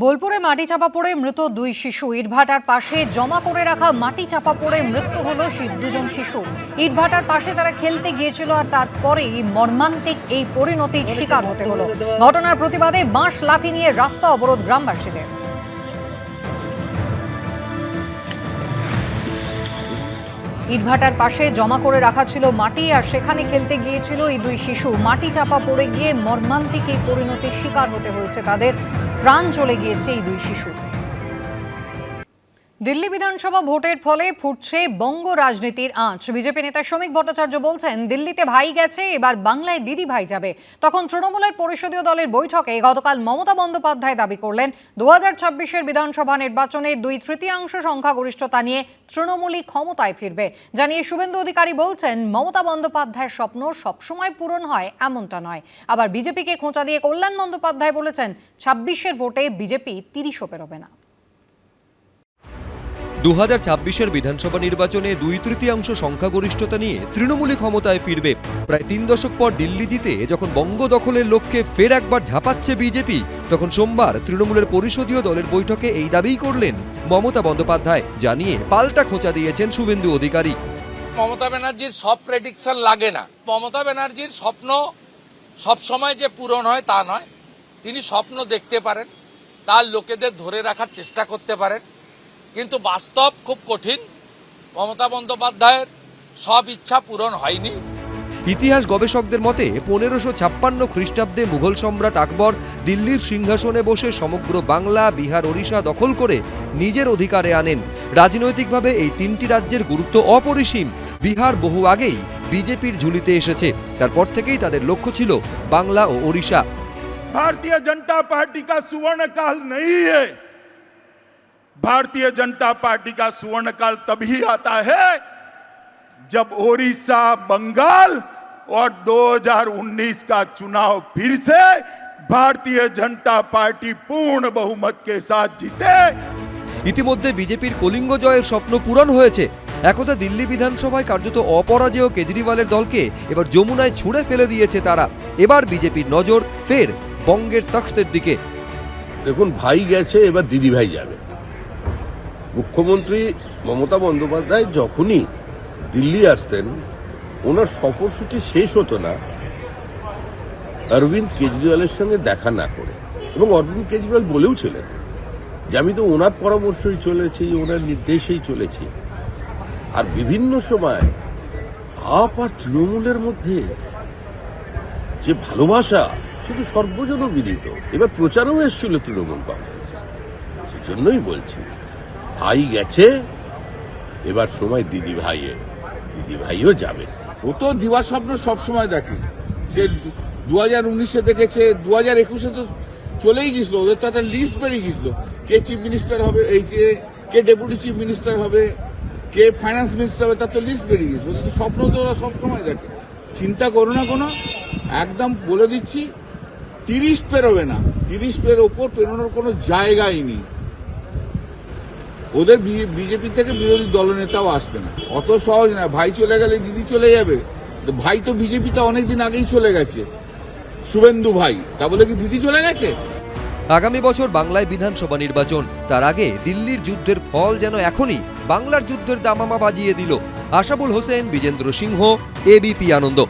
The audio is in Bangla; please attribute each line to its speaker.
Speaker 1: বোলপুরে মাটি চাপা পড়ে মৃত দুই শিশু। ইটভাটার পাশে জমা করে রাখা মাটি চাপা পড়ে মৃত্যু হলো সেই দুজন শিশু। ইটভাটার পাশে তারা খেলতে গিয়েছিল আর তারপরেই মর্মান্তিক এই পরিণতির শিকার হতে হলো। ঘটনার প্রতিবাদে বাঁশ লাঠি নিয়ে রাস্তা অবরোধ গ্রামবাসীদের। ইটভাটার পাশে জমা করে রাখা ছিল মাটি আর সেখানে খেলতে গিয়েছিল এই দুই শিশু। মাটি চাপা পড়ে গিয়ে মর্মান্তিক এই পরিণতির শিকার হতে হয়েছে তাদের। প্রাণ চলে গিয়েছে এই দুই শিশু। দিল্লি বিধানসভা ভোটের ফলে ফুটছে বঙ্গ রাজনীতির আঁচ। বিজেপি নেতা শ্রমিক ভট্টাচার্য বলছেন, দিল্লিতে ভাই গেছে, এবার বাংলায় দিদি ভাই যাবে। তখন তৃণমূলের পরিষদীয় দলের বৈঠকে গতকাল মমতা বন্দ্যোপাধ্যায় দাবি করলেন দু হাজার বিধানসভা নির্বাচনে দুই তৃতীয়াংশ সংখ্যাগরিষ্ঠতা নিয়ে তৃণমূলই ক্ষমতায় ফিরবে। জানিয়ে শুভেন্দু অধিকারী বলছেন, মমতা বন্দ্যোপাধ্যায়ের স্বপ্ন সবসময় পূরণ হয়, এমনটা নয়। আবার বিজেপিকে খোঁচা দিয়ে কল্যাণ বন্দ্যোপাধ্যায় বলেছেন, ছাব্বিশের ভোটে বিজেপি তিরিশও পেরোবে না।
Speaker 2: দু হাজার বিধানসভা নির্বাচনে দুই তৃতীয়াংশ সংখ্যাগরিষ্ঠতা নিয়ে তৃণমূলই ক্ষমতায় ফিরবে। প্রায় তিন দশক পর দিল্লি জিতে যখন বঙ্গ দখলের লক্ষ্যে ফের একবার ঝাঁপাচ্ছে বিজেপি, তখন সোমবার তৃণমূলের পরিষদীয় দলের বৈঠকে এই দাবিই করলেন মমতা বন্দ্যোপাধ্যায়, জানিয়ে পাল্টা খোঁচা দিয়েছেন শুভেন্দু অধিকারী।
Speaker 3: মমতা ব্যানার্জির সব প্রেডিকশন লাগে না। মমতা ব্যানার্জির স্বপ্ন সব সময় যে পূরণ হয় তা নয়। তিনি স্বপ্ন দেখতে পারেন, তার লোকেদের ধরে রাখার চেষ্টা করতে পারেন। কিন্তু বাস্তব খুব কঠিন মমতা বন্দ্যোপাধ্যায়ের সব ইচ্ছা পূরণ হয়নি
Speaker 2: ইতিহাস গবেষকদের মতে পনেরোশো ছাপ্পান্ন খ্রিস্টাব্দে মুঘল সম্রাট আকবর দিল্লির সিংহাসনে বসে সমগ্র বাংলা বিহার ওড়িশা দখল করে নিজের অধিকারে আনেন রাজনৈতিকভাবে এই তিনটি রাজ্যের গুরুত্ব অপরিসীম বিহার বহু আগেই বিজেপির ঝুলিতে এসেছে তারপর থেকেই তাদের লক্ষ্য ছিল বাংলা ও ওড়িশা
Speaker 4: भारतीय जनता पार्टी का सुवर्ण काल नहीं है भारतीय जनता पार्टी का सुवर्ण काल तभी आता है जब ओडिशा बंगाल और 2019 का चुनाव फिर से भारतीय जनता पार्टी पूर्ण बहुमत के साथ जीते
Speaker 2: ইতিমধ্যে বিজেপির কলিঙ্গ জয়ের স্বপ্ন পূরণ হয়েছে একদা দিল্লি বিধানসভায় কার্যত অপরাজেয় কেজরিওয়ালের দলকে এবার যমুনায় ছুঁড়ে ফেলে দিয়েছে তারা এবার বিজেপির নজর ফের বঙ্গের তখ্তের দিকে
Speaker 5: দেখুন ভাই গেছে এবার দিদি ভাই যাবে মুখ্যমন্ত্রী মমতা বন্দ্যোপাধ্যায় যখনই দিল্লি আসতেন, ওনার সফরসূচি শেষ হতো না। অরবিন্দ কেজরিওয়ালের সঙ্গে দেখা না করে। এবং অরবিন্দ কেজরিওয়াল বলেও ছিলেন যে, আমি তো ওনার পরামর্শই চলেছি, ওনার নির্দেশেই চলেছি। আর বিভিন্ন সময় আপ আর তৃণমূলের মধ্যে যে ভালোবাসা সেটা সর্বজন বিদিত এবার প্রচারও এসেছিল তৃণমূল কংগ্রেস। সেজন্যই বলছি। ভাই গেছে, এবার সময় দিদি ভাইয়ের দিদি ভাইও যাবে।
Speaker 6: ও তো দিবা স্বপ্ন সবসময় দেখে। সে দু হাজার উনিশে দেখেছে দু হাজার একুশে তো চলেই গেছিল ওদের তো একটা লিস্ট বেরিয়ে গেছিল কে চিফ মিনিস্টার হবে, এই কে কে ডেপুটি চিফ মিনিস্টার হবে, কে ফাইন্যান্স মিনিস্টার হবে, তার তো লিস্ট বেরিয়ে গেছিল ওদের তো স্বপ্ন তো ওরা সবসময় দেখে। চিন্তা করো না কোনো, একদম বলে দিচ্ছি, তিরিশ পেরোবে না। তিরিশ পের ওপর পেরোনোর কোনো জায়গাই নেই। ওদের বিজেপি থেকে বিরোধী দলনেতাও আসবে না। অত সহজ না। ভাই চলে গেলে দিদি চলে যাবে। ভাই তো বিজেপিতে অনেকদিন আগেই চলে গেছে। শুভেন্দু ভাই, তা বলে কি দিদি চলে গেছে?
Speaker 2: আগামী বছর বাংলায় বিধানসভা নির্বাচন। তার আগে দিল্লির যুদ্ধের ফল যেন এখনই বাংলার যুদ্ধের দামামা বাজিয়ে দিল। আশাবুল হোসেন, বিজেন্দ্র সিংহ এবিপি আনন্দ।